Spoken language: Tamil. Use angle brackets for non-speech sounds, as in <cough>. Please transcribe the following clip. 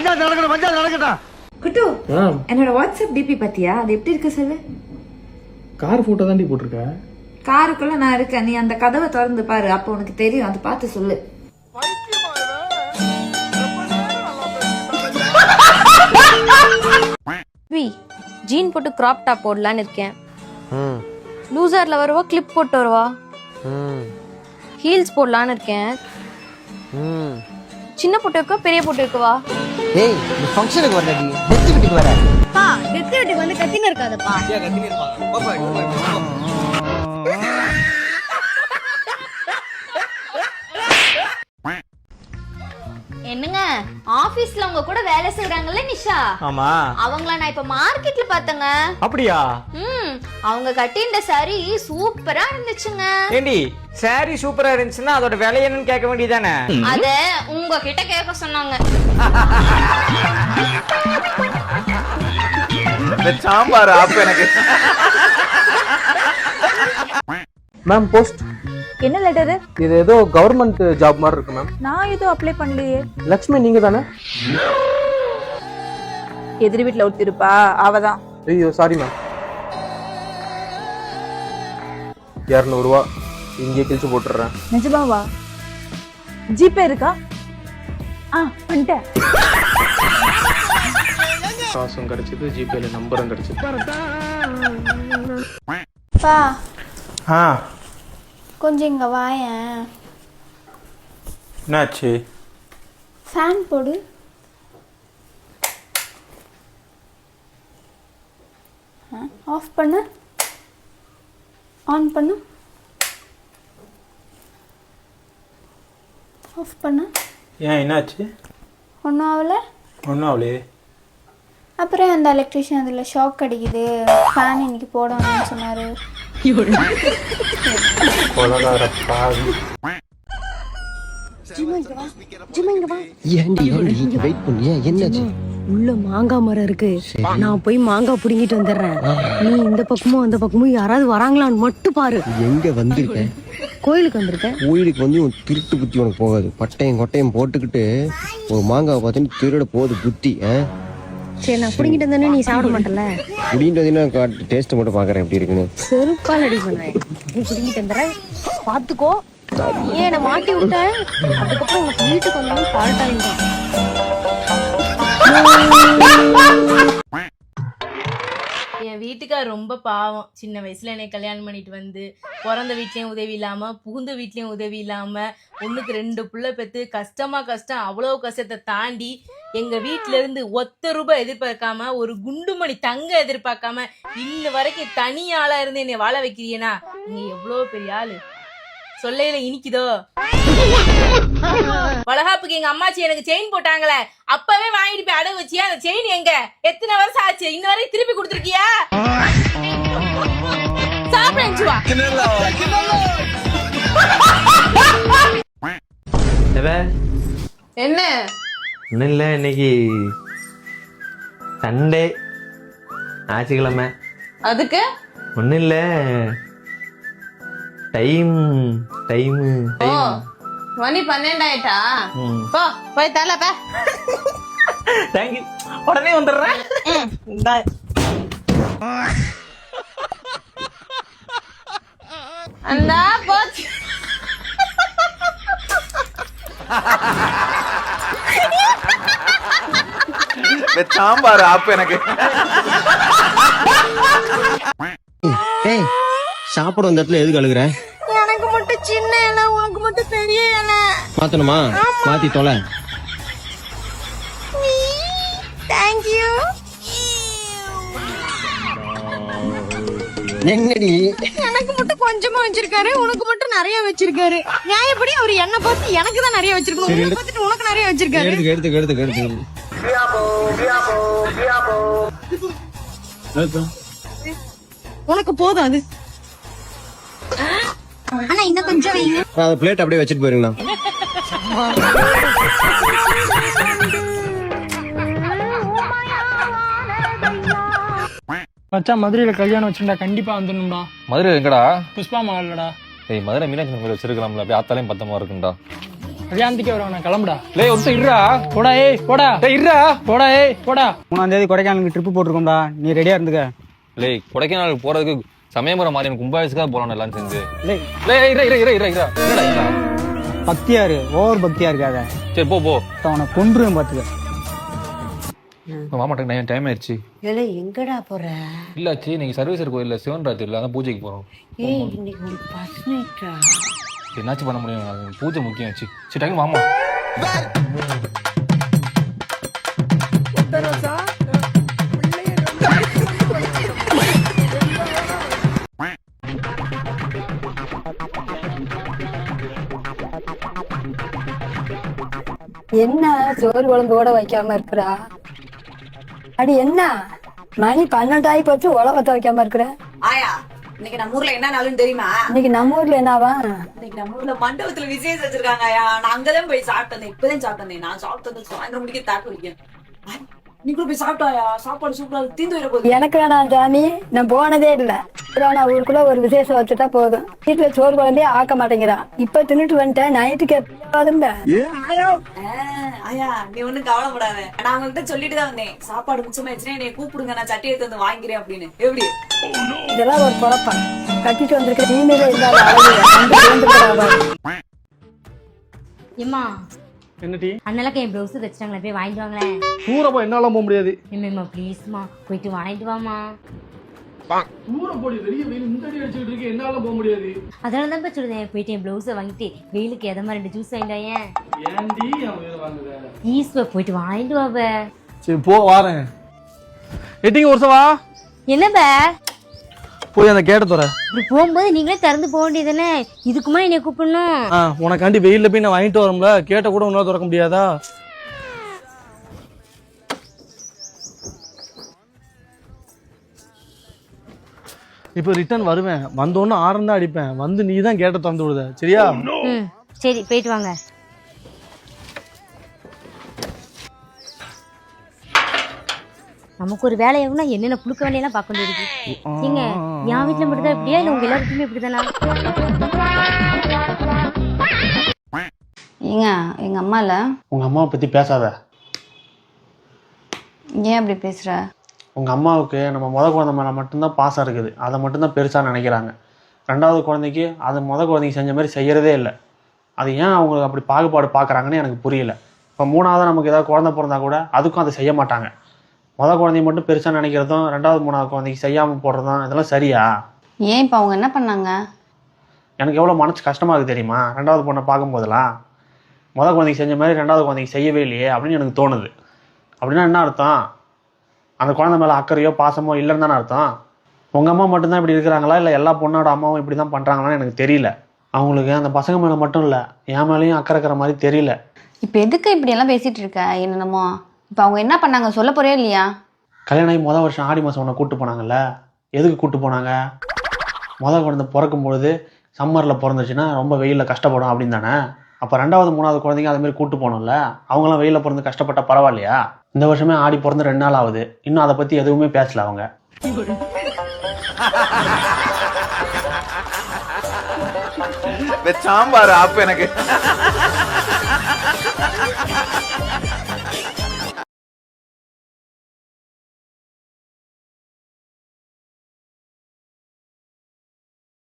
பஞ்சாயத்து நடக்கணும் பஞ்சாயத்து நடக்கட்டும். குட்டு என்னோட வாட்ஸ்அப் டிபி பாத்தியா? அது எப்படி இருக்கு சொல்லு? கார் ஃபோட்டோ தாண்டி போட்டிருக்க. காருக்குள்ள நான் இருக்கேன். நீ அந்த கதவை திறந்து பாரு. அப்போ உனக்கு தெரியும். அதை பார்த்து சொல்லு. வி ஜீன் போட்டு கிராப் டாப் போடலான்னு இருக்கேன். லூசர்ல வருவா கிளிப் போட்டு வருவா. ஹீல்ஸ் போடலான்னு இருக்கேன். சின்ன போட்டு இருக்கா பெரிய போட்டு இருக்கவா? ஏய் இந்த ஃபங்க்ஷனுக்கு வரலடி டெத் வீட்டுக்கு வர. பா டெத் வீட்டுக்கு வந்து கத்தின்னு இருக்காதப்பா. என்னங்க ஆபீஸ்ல உங்க கூட வேலை செய்யறாங்கல்ல நிஷா? ஆமா. அவங்கள நான் இப்ப மார்க்கெட்ல பார்த்தேங்க. அப்படியா? ம். அவங்க கட்டின்ற சாரி சூப்பரா இருந்துச்சுங்க. ஏண்டி சாரி சூப்பரா இருந்துச்சுன்னா அதோட விலை என்னன்னு கேட்க வேண்டியதானே அத உங்ககிட்ட கேட்க சொன்னாங்க. சாம்பார் அப்ப எனக்கு. மேம் போஸ்ட் என்ன லெட்டரு இது ஏதோ கவர்மெண்ட் ஜாப் மாதிரி இருக்கு மேம் நான் எதுவும் அப்ளை பண்ணலையே. லக்ஷ்மி நீங்க தானே எதிர் வீட்ல ஒருத்தி இருப்பா அவதான். ஐயோ சாரி மேம் இரநூறுவா. இங்கே கிழிச்சு போட்டுடுறேன். நிஜமாவா? ஜிபே இருக்கா? ஆ வந்துட்டேன். காசும் கிடைச்சது ஜிபேல நம்பரும் கிடைச்சது. பா ஆ. கொஞ்சம் இங்க வாயேன். என்னாச்சு? ஃபேன் போடு. ஆஃப் பண்ணு. ஆன் பண்ணு. ஆஃப் பண்ணு. ஏன் என்னாச்சு? ஒன்றும் ஆகல. ஒன்றும் அவளே அப்புறம் அந்த எலக்ட்ரிஷியன் அதில் ஷாக் அடிக்குது. ஃபேன் இன்னைக்கு போடணும்னு சொன்னார். ஏண்டி இங்க வெயிட் என்னாச்சு உள்ள மாங்காய் மரம் இருக்கு. நான் போய் மாங்காய் புடுங்கிட்டு வந்துடுறேன். நீ இந்த பக்கமும் அந்த பக்கமும் யாராவது வராங்களான்னு மட்டும் பாரு. எங்க வந்திருக்க கோயிலுக்கு வந்திருக்கேன். கோயிலுக்கு வந்து உன் திருட்டு புத்தி உனக்கு போகாது. பட்டையும் கொட்டையும் போட்டுக்கிட்டு ஒரு மாங்காவை பார்த்துட்டு திருட போகுது புத்தி? சரி நான் புடுங்கிட்டு வந்தேன்னு நீ சாப்பிட மாட்டல. முடிந்து வந்து டேஸ்ட் மட்டும் பாக்குறேன் எப்படி இருக்குன்னு. செருப்பால் அடி பண்ணுவேன் நீ புடுங்கிட்டு வந்துடுறேன். பாத்துக்கோ ஏன் நான் மாட்டி விட்டேன் அதுக்கப்புறம் உனக்கு வீட்டுக்கு வந்தாலும் பால்ட்டாயிடும் என் வீட்டுக்கார் ரொம்ப பாவம். சின்ன வயசுல என்னை கல்யாணம் பண்ணிட்டு வந்து பிறந்த வீட்லயும் உதவி இல்லாம புகுந்த வீட்லயும் உதவி இல்லாம ஒண்ணுக்கு ரெண்டு புள்ள பெத்து கஷ்டமா கஷ்டம் அவ்வளவு கஷ்டத்தை தாண்டி எங்க வீட்டுல இருந்து ஒத்த ரூபாய் எதிர்பார்க்காம ஒரு குண்டுமணி தங்க எதிர்பார்க்காம இன்ன வரைக்கும் தனி ஆளா இருந்து என்னை வாழ வைக்கிறீனா நீ எவ்வளவு பெரிய ஆளு. சொல்லையில இனிக்குதோ? வளகாப்புக்கு எங்க அம்மாச்சி எனக்கு செயின் போட்டாங்களே அப்பவே வாங்கிட்டு போய் அடகு வச்சியா? அந்த செயின் எங்க? எத்தனை வருஷம் ஆச்சு? இன்ன வரைக்கும் திருப்பி கொடுத்துருக்கியா? என்ன? ஒன்றும் இல்லை இன்னைக்கு சண்டே ஞாயிற்றுக்கிழமை. அதுக்கு? ஒன்றும் இல்லை டைம் டைமு டைம் மணி பன்னெண்டாயிட்டா? போ போய் தல பே. தேங்க்யூ உடனே வந்துடுறேன் இந்தா. அந்த போச்சு சாம்பார் அப்ப எனக்கு. ஏய் சாப்பிட வந்த இடத்துல எதுக்கு அழுகுற? எனக்கு மட்டும் சின்ன இலை உனக்கு மட்டும் பெரிய இலை. மாத்தணுமா? மாத்தி தொலை. தேங்க்யூ என்னடி எனக்கு மட்டும் கொஞ்சமா வச்சிருக்காரு உனக்கு மட்டும் நிறைய வச்சிருக்காரு. நியாயப்படி அவர் என்ன பார்த்து எனக்கு தான் நிறைய வச்சிருக்கணும்? உன்னை பார்த்துட்டு உனக்கு நிறைய வச்சிருக்காரு. எடுத்துக்க எடுத்துக்க எடுத்துக்க எடுத்துக்க. உனக்கு போதும் அது. ஆனா இன்னும் கொஞ்சம் வைங்க பிளேட் அப்படியே வச்சுட்டு போயிருங்கண்ணா. <laughs> மச்சான் மதுரையில கல்யாணம் வச்சிருந்தா கண்டிப்பா வந்துடணும்டா. மதுரை எங்கடா? புஷ்பா மகள்லடா ஏய் மதுரை மீனாட்சி கோயில் வச்சிருக்கலாம்ல அப்படியே ஆத்தாலையும் பத்தமா இருக்கும்டா. கல்யாணத்துக்கே வருவான்? நான் கிளம்புடா. லே ஒருத்தர் இருடா. போடா ஏய் போடா. டேய் இருடா. போடா ஏய் போடா. மூணாம் தேதி கொடைக்கானலுக்கு ட்ரிப்பு போட்டிருக்கோம்டா. நீ ரெடியா இருந்துக்க. லே கொடைக்கானல் போறதுக்கு சமயபுரம் மாதிரி கும்பாபிஷேகம் போலாம் எல்லாம் சேர்ந்து லே லே இரு இரு இரு இரு இரு. என்னடா இதா? பக்தியா இரு. ஓவர் பக்தியா இருக்காத. சரி போ போ. அவனை கொன்றுவேன் பாத்துக்க. மாமாட்ட டைம் டைம் ஆயிடுச்சு. ஏலே எங்கடா போற? இல்ல ஆச்சு இன்னைக்கு சர்வீசர் கோயில்ல சிவன் ராத்திரில அதான் பூஜைக்கு போறோம். ஏய் இன்னைக்கு ஒரு பஸ் நைட்டா என்னாச்சு பண்ண முடியும்? பூஜை முக்கியம் ஆச்சு சரி டைம் மாமா. என்ன சோறு குழம்பு கூட வைக்காம இருக்கிறா? அடி என்ன? மணி பன்னெண்டாயி போச்சு உலகத்தை வைக்காம இருக்கிற. ஆயா இன்னைக்கு நம்ம ஊர்ல என்ன நாளுன்னு தெரியுமா? இன்னைக்கு நம்ம ஊர்ல என்னவா? இன்னைக்கு நம்ம ஊர்ல மண்டபத்துல விசேஷம் வச்சிருக்காங்க நான் அங்கதான் போய் சாப்பிட்டேன் இப்பதான் சாப்பிட்டேன் நான் சாப்பிட்டது சாயந்தரம் முடிக்க தாக்கு போய் சாப்பிட்டாயா? சாப்பாடு சூப்பரா. தீந்து வர போகுது. எனக்கு வேணாம் சாமி நான் போனதே இல்ல. புராணா ஊருக்குள்ள ஒரு விசேஷம் வச்சுட்டா போதும். வீட்டுல சோறு குழம்பே ஆக்க மாட்டேங்கிறான் இப்ப தின்னுட்டு வந்துட்டேன். நைட்டுக்கு எப்போதும் ஆயா. நீ ஒண்ணும் கவலைப்படாத. நான் அவங்கள்ட்ட சொல்லிட்டு தான் வந்தேன். சாப்பாடு மிச்சமாயிடுச்சுன்னா என்னை கூப்பிடுங்க. நான் சட்டி எடுத்து வந்து வாங்கிக்கிறேன் அப்படின்னு. எப்படி? இதெல்லாம் ஒரு குழப்பம். கட்டிட்டு வந்திருக்க அழகு வந்து என்னடி? அண்ணலாக்க என் ப்ளவுஸ் தைச்சிட்டாங்களே போய் வாங்கிட்டு வாங்களேன். தூரமா என்னால போக முடியாது? ஏம்மா ப்ளீஸ்மா போயிட்டு வாங்கிட்டு வாமா தூரம் போடி வெளிய வெயில் முன்னாடி அடிச்சுட்டு இருக்கு என்னால போக முடியாது? அதனால தான் சொல்லுதேன் போயிட்டு என் ப்ளவுஸை வாங்கிட்டு வெயிலுக்கு எதமா ரெண்டு ஜூஸ் வாங்கிட்டாயேன் ஏன்டி அவன் இதை வாங்குற? ஈஸ்வ போயிட்டு வாங்கிட்டு வாப சரி போ வாரேன். எட்டிங்க ஒரு வா என்னப்ப? போய் அந்த கேட்ட தோற இப்படி போகும்போது நீங்களே திறந்து போக வேண்டியதானே இதுக்குமா என்னை கூப்பிடணும்? ஆ உனக்காண்டி வெயில்ல போய் நான் வாங்கிட்டு வரோம்ல கேட்ட கூட உன்னால திறக்க முடியாதா? இப்போ ரிட்டர்ன் வருவேன். வந்தோன்னு ஆரம் தான் அடிப்பேன். வந்து நீ தான் கேட்ட திறந்து விடுத. சரியா? ம் சரி போயிட்டு வாங்க. நமக்கு ஒரு வேலை ஆகும்னா என்னென்ன புழுக்க வேலையெல்லாம் பார்க்க வேண்டியது ஏங்க என் வீட்டுல மட்டும் தான் இப்படியா? இல்ல உங்க எல்லாருக்குமே இப்படிதானா? ஏங்க எங்க அம்மால? உங்க அம்மாவை பத்தி பேசாத. ஏன் அப்படி பேசுற? உங்க அம்மாவுக்கு நம்ம முத குழந்தை மேல மட்டும்தான் பாசம் இருக்குது. அதை மட்டும்தான் பெருசா நினைக்கிறாங்க. ரெண்டாவது குழந்தைக்கு அது முத குழந்தைக்கு செஞ்ச மாதிரி செய்யறதே இல்லை. அது ஏன் அவங்க அப்படி பாகுபாடு பார்க்கறாங்கன்னு எனக்கு புரியல. இப்போ மூணாவது நமக்கு ஏதாவது குழந்தை பிறந்தா கூட அதுக்கும் அதை செய்ய மாட்டாங்க. முத குழந்தைய மட்டும் பெருசா நினைக்கிறதும் ரெண்டாவது மூணாவது குழந்தைக்கு செய்யாம போடுறதும் இதெல்லாம் சரியா? ஏன் இப்ப அவங்க என்ன பண்ணாங்க? எனக்கு எவ்வளோ மனசு கஷ்டமா இருக்கு தெரியுமா? ரெண்டாவது பொண்ணை பார்க்கும்போதெல்லாம் முத குழந்தைக்கு செஞ்ச மாதிரி ரெண்டாவது குழந்தைக்கு செய்யவே இல்லையே அப்படின்னு எனக்கு தோணுது. அப்படின்னா என்ன அர்த்தம்? அந்த குழந்தை மேலே அக்கறையோ பாசமோ இல்லைன்னு தானே அர்த்தம்? உங்கள் அம்மா மட்டும்தான் இப்படி இருக்கிறாங்களா? இல்லை எல்லா பொண்ணோட அம்மாவும் இப்படி தான் பண்ணுறாங்களான்னு எனக்கு தெரியல. அவங்களுக்கு அந்த பசங்க மேலே மட்டும் இல்லை என் மேலேயும் அக்கறை இருக்கிற மாதிரி தெரியல. இப்ப எதுக்கு இப்படி எல்லாம் பேசிட்டு இருக்க? என்னென்னமோ? இப்ப அவங்க என்ன பண்ணாங்க சொல்ல போறே இல்லையா? கல்யாணம் ஆகி மொதல் வருஷம் ஆடி மாதம் உன்னை கூட்டு போனாங்கல்ல? எதுக்கு கூட்டு போனாங்க? மொதல் குழந்தை பிறக்கும் பொழுது சம்மரில் பிறந்துச்சுன்னா ரொம்ப வெயிலில் கஷ்டப்படும் அப்படின்னு தானே? அப்போ ரெண்டாவது மூணாவது குழந்தைங்க அது மாதிரி கூட்டு போகணும்ல? அவங்களாம் வெயிலில் பிறந்து கஷ்டப்பட்டா பரவாயில்லையா? இந்த வருஷமே ஆடி பிறந்து ரெண்டு நாள் ஆகுது. இன்னும் அதை பற்றி எதுவுமே பேசல அவங்க. சாம்பார் ஆப்பு எனக்கு.